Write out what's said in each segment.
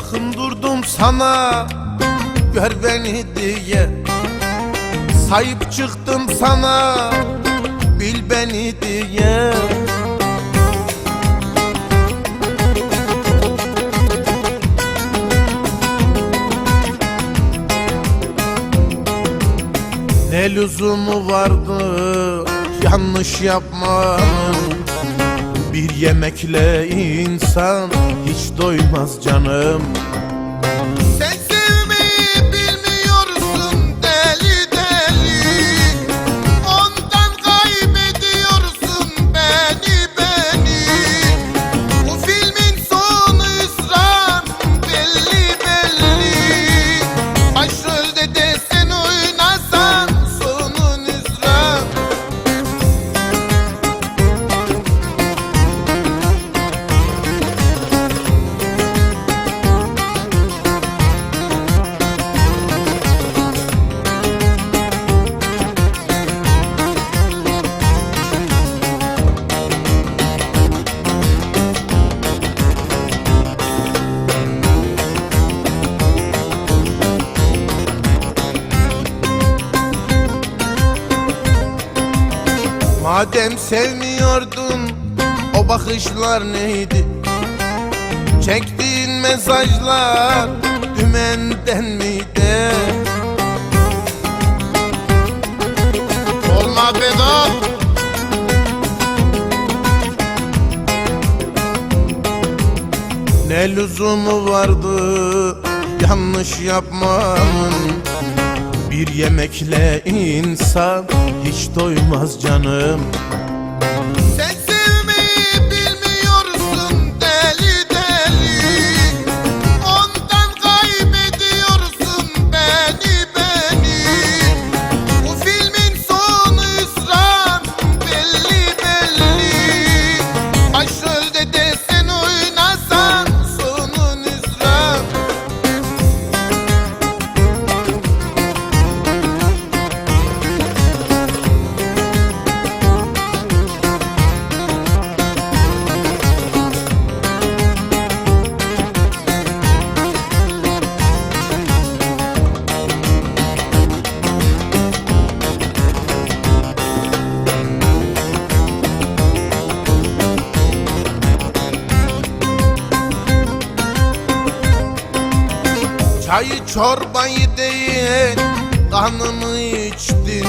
Yakın durdum sana Gör beni diye. Sahip çıktım sana Bil beni diye. Ne lüzumu vardı yanlış yapmanın Bir yemekle insan hiç doymaz canım Madem sevmiyordun o bakışlar neydi? Çektiğin mesajlar dümenden miydi? Olma Vedat Ne lüzumu vardı yanlış yapmanın Bir yemekle insan hiç doymaz canım Çayı çorbayı değil kanımı içtin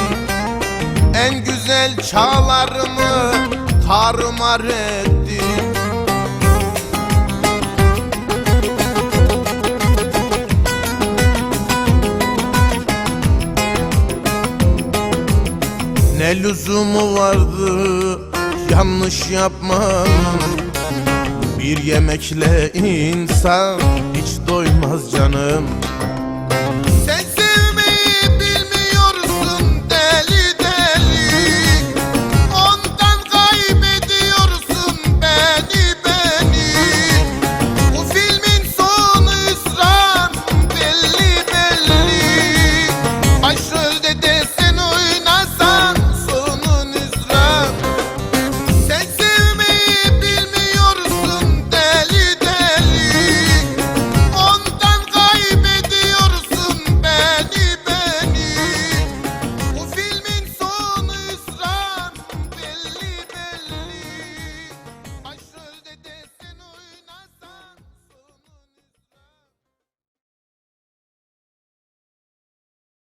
En güzel çağlarımı tarumar ettin Ne lüzumu vardı yanlış yapmanın Bir yemekle insan hiç doymaz canım